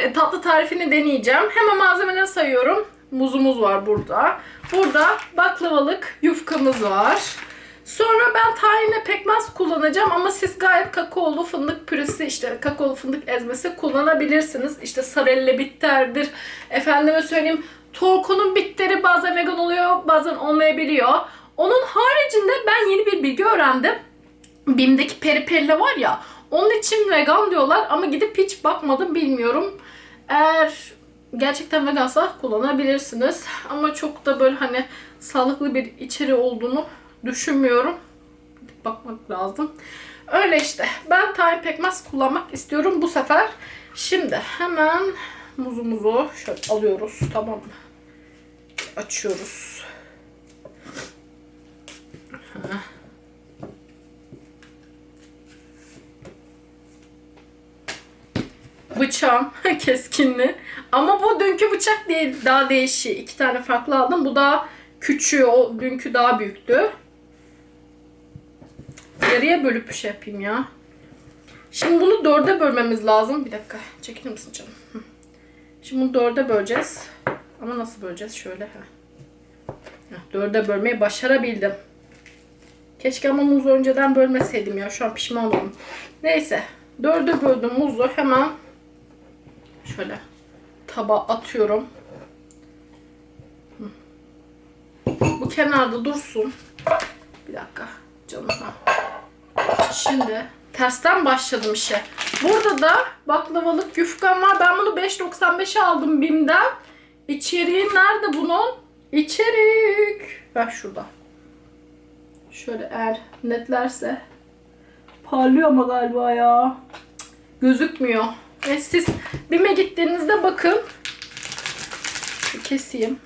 bir tatlı tarifini deneyeceğim. Hemen malzemeleri sayıyorum. Muzumuz var burada. Burada baklavalık yufkamız var. Sonra ben tahinle pekmez kullanacağım ama siz gayet kakaolu fındık püresi işte kakaolu fındık ezmesi kullanabilirsiniz. İşte sarelle bitterdir. Efendime söyleyeyim Torko'nun bitteri bazen vegan oluyor bazen olmayabiliyor. Onun haricinde ben yeni bir bilgi öğrendim. Bim'deki peri perili var ya onun için vegan diyorlar ama gidip hiç bakmadım bilmiyorum. Eğer gerçekten vegansa kullanabilirsiniz. Ama çok da böyle hani sağlıklı bir içeri olduğunu düşünmüyorum. Gidip bakmak lazım. Öyle işte. Ben tahin pekmez kullanmak istiyorum bu sefer. Şimdi hemen muzumuzu şöyle alıyoruz. Tamam mı? Açıyoruz. Heh. Bıçağım keskinli. Ama bu dünkü bıçak değil daha değişik. İki tane farklı aldım. Bu daha küçüğü. O dünkü daha büyüktü. Yarıya bölüp bir şey yapayım ya. Şimdi bunu dörde bölmemiz lazım. Bir dakika. Çekilir misin canım? Şimdi bunu dörde böleceğiz. Ama nasıl böleceğiz? Şöyle. Heh, Dörde bölmeyi başarabildim. Keşke ama muzu önceden bölmeseydim ya. Şu an pişman oldum. Neyse. Dörde böldüm muzu. Hemen şöyle tabağa atıyorum. Bu kenarda dursun. Bir dakika canım. ha. Şimdi tersten başladım işe. Burada da baklavalık yufkam var. Ben bunu 5.95'e aldım BİM'den. İçeriği nerede bunun? İçerik. Bak şurada. Şöyle eğer netlerse. Parlıyor ama galiba ya. Gözükmüyor. E siz BİM'e gittiğinizde bakın. Keseyim.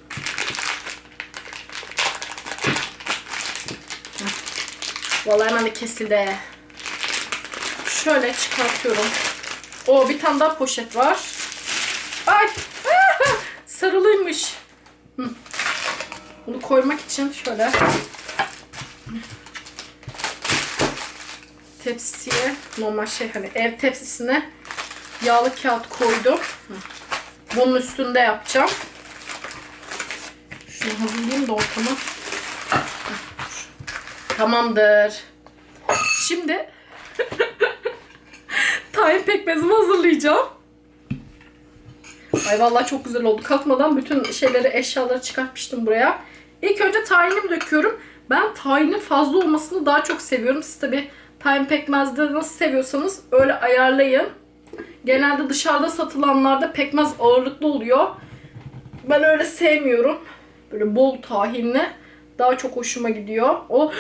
Vallahi hemen de kesildi. Şöyle çıkartıyorum. O bir tane daha poşet var. Ay! Sarılıymış. Bunu koymak için şöyle tepsiye normal şey hani ev tepsisine yağlı kağıt koydum. Bunun üstünde yapacağım. Şunu hazırlayayım da ortamı. Tamamdır. Şimdi tahin pekmezimi hazırlayacağım. Ay vallahi çok güzel oldu. Kalkmadan bütün şeyleri, eşyaları çıkartmıştım buraya. İlk önce tahinimi döküyorum. Ben tahinin fazla olmasını daha çok seviyorum. Siz tabi tahin pekmezde nasıl seviyorsanız öyle ayarlayın. Genelde dışarıda satılanlarda pekmez ağırlıklı oluyor. Ben öyle sevmiyorum. Böyle bol tahinli. Daha çok hoşuma gidiyor. O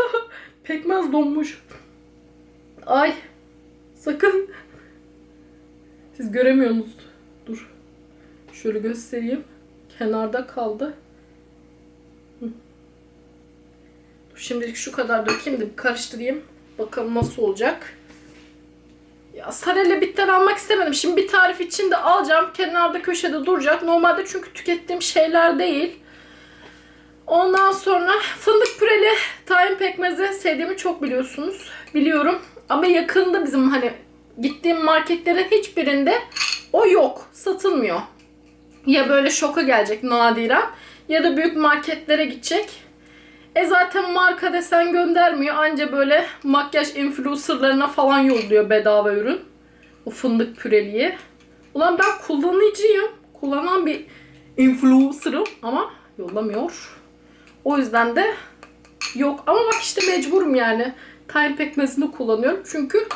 pekmez donmuş. Ay sakın. Siz göremiyorsunuz. Dur. Şöyle göstereyim. Kenarda kaldı. Şimdilik şu kadar dökeyim de bir karıştırayım. Bakalım nasıl olacak. Ya sarelle bitten almak istemedim. Şimdi bir tarif için de alacağım. Kenarda köşede duracak. Normalde çünkü tükettiğim şeyler değil. Ondan sonra fındık püreli tahin pekmezi sevdiğimi çok biliyorsunuz. Biliyorum. Ama yakında bizim hani gittiğim marketlerin hiçbirinde o yok. Satılmıyor. Ya böyle şoka gelecek nadiren ya da büyük marketlere gidecek. E zaten marka desen göndermiyor. Anca böyle makyaj influencerlarına falan yolluyor bedava ürün. O fındık püreliği. Ulan ben kullanıcıyım. Kullanan bir influencer'ım ama yollamıyor. O yüzden de yok. Ama bak işte mecburum yani. Tahin pekmezini kullanıyorum. Çünkü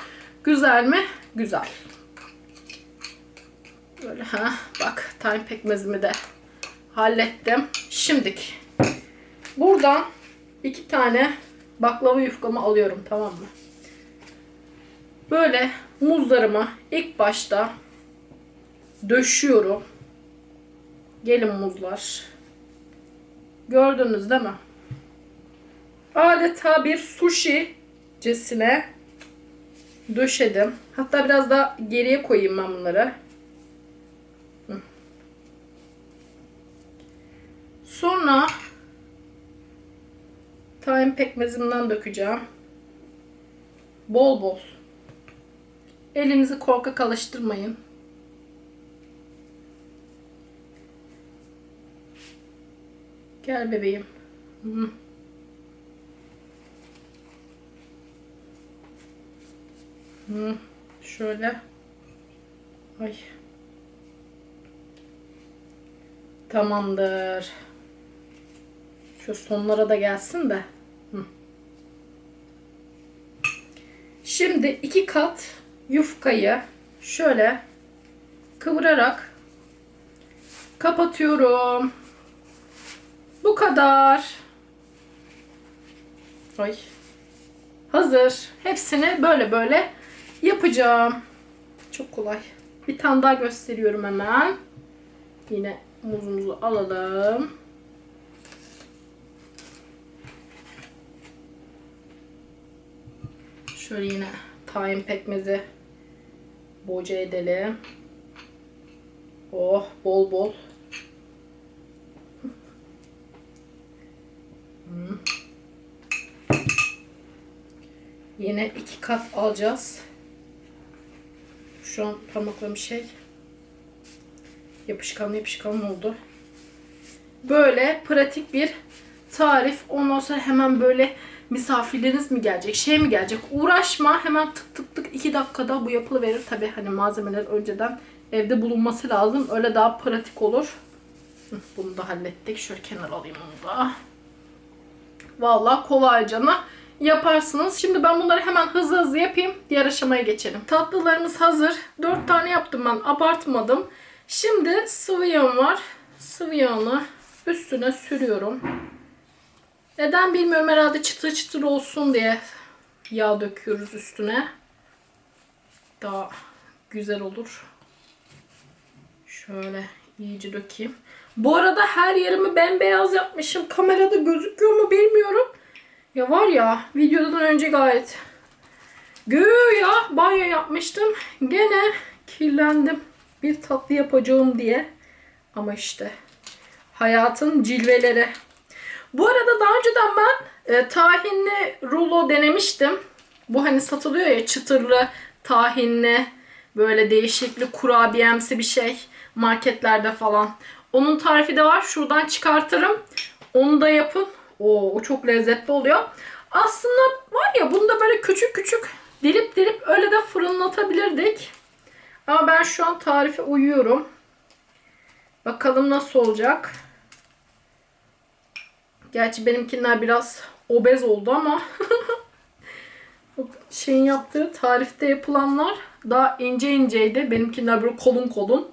güzel mi? Güzel. Böyle ha bak tahin pekmezimi de hallettim. Şimdik. Buradan iki tane baklava yufkamı alıyorum tamam mı? Böyle muzlarımı ilk başta döşüyorum. Gelin muzlar. Gördünüz değil mi? Adeta bir sushi'cesine döşedim. Hatta biraz daha geriye koyayım ben bunları. Sonra Tahin pekmezimden dökeceğim. Bol bol. Elinizi korkak alıştırmayın. Gel bebeğim. Hmm. Hmm. Şöyle. Ay. Tamamdır. Şu sonlara da gelsin de. Şimdi iki kat yufkayı şöyle kıvırarak kapatıyorum. Bu kadar. Ay. Hazır. Hepsini böyle böyle yapacağım. Çok kolay. Bir tane daha gösteriyorum hemen. Yine muzumuzu alalım. Şöyle yine tahin pekmezi boca edelim. Oh bol bol. Hmm. Yine iki kat alacağız. Şu an parmaklarım şey yapışkan yapışkan oldu. Böyle pratik bir tarif. Ondan sonra hemen böyle misafirleriniz mi gelecek, şey mi gelecek? Uğraşma. Hemen tık tık tık iki dakikada bu yapılıverir. Tabi hani malzemeler önceden evde bulunması lazım. Öyle daha pratik olur. Bunu da hallettik. Şöyle kenar alayım onu da. Vallahi kolaycana yaparsınız. Şimdi ben bunları hemen hızlı hızlı yapayım. Diğer aşamaya geçelim. Tatlılarımız hazır. 4 tane yaptım ben. Abartmadım. Şimdi sıvı yağım var. Sıvı yağını üstüne sürüyorum. Neden bilmiyorum. Herhalde çıtır çıtır olsun diye yağ döküyoruz üstüne. Daha güzel olur. Şöyle iyice dökeyim. Bu arada her yerimi bembeyaz yapmışım. Kamerada gözüküyor mu bilmiyorum. Ya var ya videodan önce gayet güya banyo yapmıştım. Gene kirlendim. Bir tatlı yapacağım diye. Ama işte hayatın cilveleri. Bu arada daha önceden ben e, tahinli rulo denemiştim. Bu hani satılıyor ya çıtırlı tahinli böyle değişikli kurabiyemsi bir şey marketlerde falan. Onun tarifi de var. Şuradan çıkartırım. Onu da yapın. Oo, o çok lezzetli oluyor. Aslında var ya bunu da böyle küçük küçük dilip dilip öyle de fırınlatabilirdik. Ama ben şu an tarife uyuyorum. Bakalım nasıl olacak. Gerçi benimkiler biraz obez oldu ama şeyin yaptığı tarifte yapılanlar daha ince inceydi. Benimkiler böyle kolun kolun.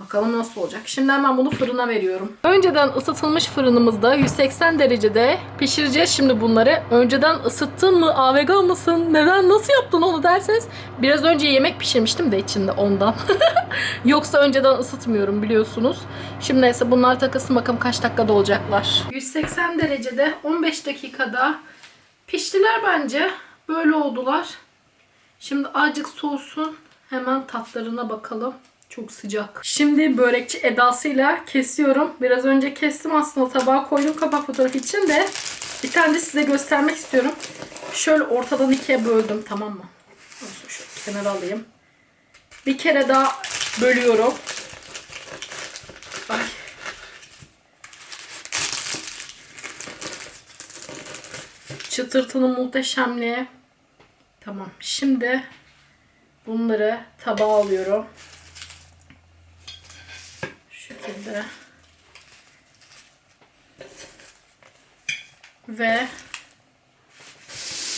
Bakalım nasıl olacak. Şimdi hemen bunu fırına veriyorum. Önceden ısıtılmış fırınımızda 180 derecede pişireceğiz şimdi bunları. Önceden ısıttın mı? AVG mısın? Neden? Nasıl yaptın onu derseniz biraz önce yemek pişirmiştim de içinde ondan. Yoksa önceden ısıtmıyorum biliyorsunuz. Şimdi neyse bunlar takılsın bakalım kaç dakikada olacaklar. 180 derecede 15 dakikada piştiler bence. Böyle oldular. Şimdi azıcık soğusun. Hemen tatlarına bakalım. Çok sıcak. Şimdi börekçi edasıyla kesiyorum. Biraz önce kestim aslında tabağa koydum kapak fotoğrafı için de bir tane de size göstermek istiyorum. Şöyle ortadan ikiye böldüm tamam mı? Olsun şöyle kenara alayım. Bir kere daha bölüyorum. Ay. Çıtırtının muhteşemliği. Tamam. Şimdi bunları tabağa alıyorum. Şekilde. Ve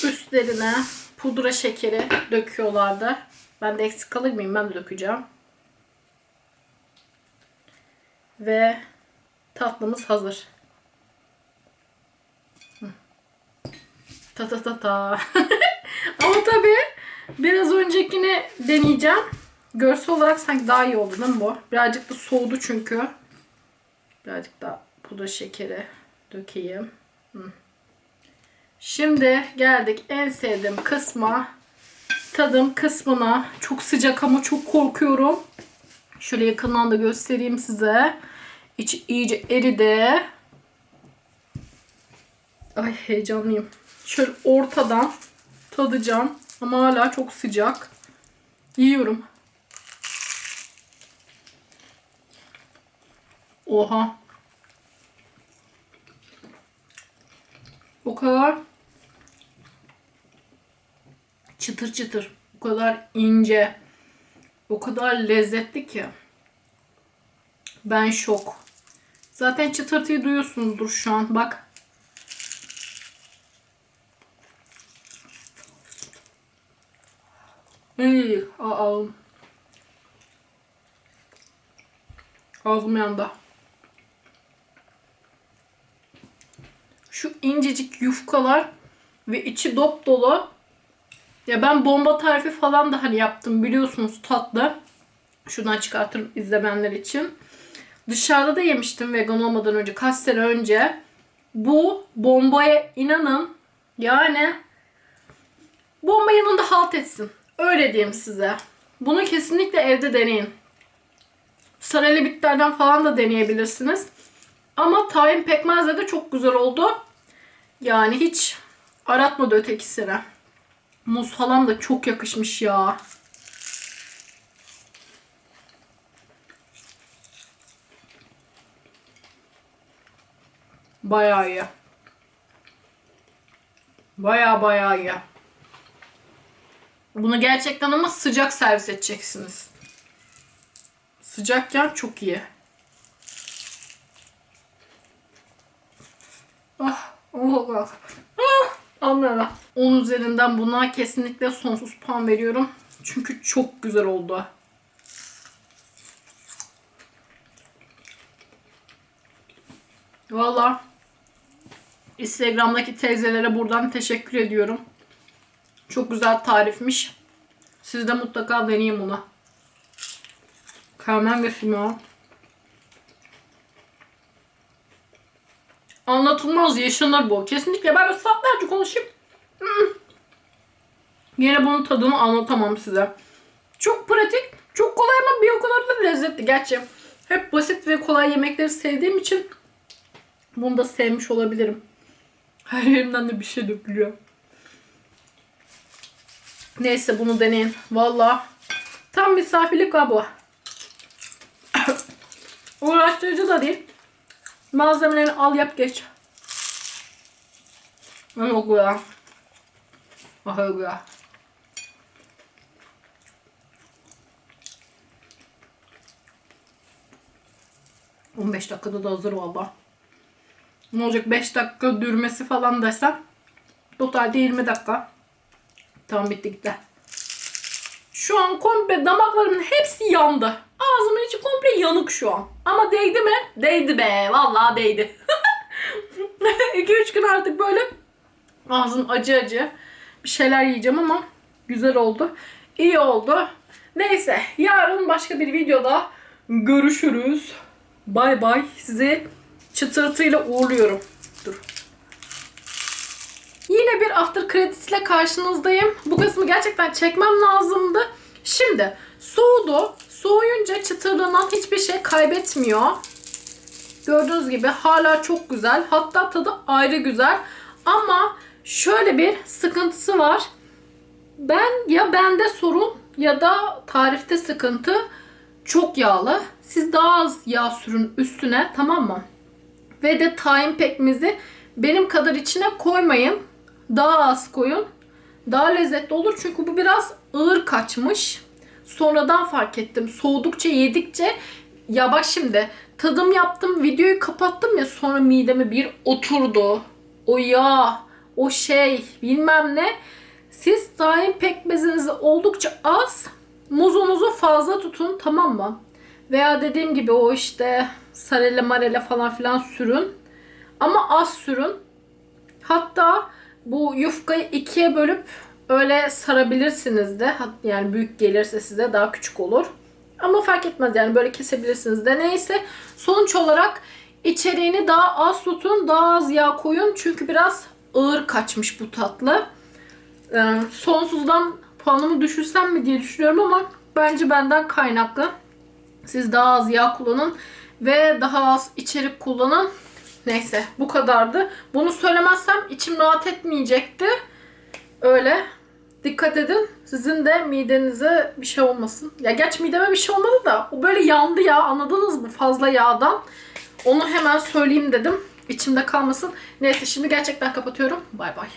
üstlerine pudra şekeri döküyorlardı. Ben de eksik kalır mıyım? Ben de dökeceğim. Ve tatlımız hazır. Ta ta ta ta. Ama tabii biraz öncekini deneyeceğim. Görsel olarak sanki daha iyi oldu değil mi bu? Birazcık da soğudu çünkü. Birazcık daha pudra şekeri dökeyim. Hı. Şimdi geldik en sevdiğim kısma. Tadım kısmına. Çok sıcak ama çok korkuyorum. Şöyle yakından da göstereyim size. İçi iyice eridi. Ay heyecanlıyım. Şöyle ortadan tadacağım. Ama hala çok sıcak. Yiyorum. Oha. O kadar çıtır çıtır. O kadar ince. O kadar lezzetli ki. Ben şok. Zaten çıtırtıyı duyuyorsunuzdur şu an. Bak. İyi. Aa. Ağzım yandı. Şu incecik yufkalar ve içi dop dolu. Ya ben bomba tarifi falan da hani yaptım biliyorsunuz tatlı. Şuradan çıkartırım izlemenler için. Dışarıda da yemiştim vegan olmadan önce kaç sene önce. Bu bombaya inanın yani bomba yanında halt etsin. Öyle diyeyim size. Bunu kesinlikle evde deneyin. Saraylı bitlerden falan da deneyebilirsiniz. Ama tahin pekmezle de çok güzel oldu. Yani hiç aratmadı ötekisine. Muz falan da çok yakışmış ya. Bayağı iyi. Bayağı bayağı iyi. Bunu gerçekten ama sıcak servis edeceksiniz. Sıcakken çok iyi. Ah, Allah. Ah, anladım. 10 üzerinden buna kesinlikle sonsuz puan veriyorum. Çünkü çok güzel oldu. Valla Instagram'daki teyzelere buradan teşekkür ediyorum. Çok güzel tarifmiş. Siz de mutlaka deneyin bunu. Karamel geçeyim ya. Anlatılmaz yaşanır bu. Kesinlikle ben böyle saatlerce konuşayım. Hmm. Yine bunun tadını anlatamam size. Çok pratik, çok kolay ama bir o kadar da lezzetli. Gerçi hep basit ve kolay yemekleri sevdiğim için bunu da sevmiş olabilirim. Her yerimden de bir şey dökülüyor. Neyse bunu deneyin. Valla tam misafirlik bu. Uğraştırıcı da değil. Malzemelerini al yap geç. Güzel. Çok güzel. On beş dakikada da hazır valla. Ne olacak 5 dakika dürmesi falan desem. Totalde 20 dakika. Tamam bitti gitti. Şu an komple damaklarımın hepsi yandı. Ağzımın içi komple yanık şu an. Ama değdi mi? Değdi be. Vallahi değdi. 2-3 gün artık böyle ağzım acı acı bir şeyler yiyeceğim ama güzel oldu. İyi oldu. Neyse yarın başka bir videoda görüşürüz. Bay bay. Sizi çıtırtıyla uğurluyorum. Dur. Yine bir after credits ile karşınızdayım. Bu kısmı gerçekten çekmem lazımdı. Şimdi soğudu. Soğuyunca çıtırlığından hiçbir şey kaybetmiyor. Gördüğünüz gibi hala çok güzel. Hatta tadı ayrı güzel. Ama şöyle bir sıkıntısı var. Ben ya bende sorun ya da tarifte sıkıntı. Çok yağlı. Siz daha az yağ sürün üstüne tamam mı? Ve de tahin pekmezi benim kadar içine koymayın. Daha az koyun. Daha lezzetli olur çünkü bu biraz ağır kaçmış. Sonradan fark ettim. Soğudukça yedikçe ya bak şimdi tadım yaptım videoyu kapattım ya sonra mideme bir oturdu. O yağ, o şey bilmem ne. Siz tahin pekmezinizi oldukça az, muzunuzu fazla tutun tamam mı? Veya dediğim gibi o işte sarele marele falan filan sürün. Ama az sürün. Hatta bu yufkayı ikiye bölüp öyle sarabilirsiniz de. Yani büyük gelirse size daha küçük olur. Ama fark etmez yani böyle kesebilirsiniz de. Neyse sonuç olarak içeriğini daha az tutun. Daha az yağ koyun. Çünkü biraz ağır kaçmış bu tatlı. Ee, sonsuzdan puanımı düşürsem mi diye düşünüyorum ama bence benden kaynaklı. Siz daha az yağ kullanın ve daha az içerik kullanın. Neyse bu kadardı. Bunu söylemezsem içim rahat etmeyecekti. Öyle. Dikkat edin. Sizin de midenize bir şey olmasın. Ya geç mideme bir şey olmadı da o böyle yandı ya anladınız mı fazla yağdan. Onu hemen söyleyeyim dedim. içimde kalmasın. Neyse şimdi gerçekten kapatıyorum. Bay bay.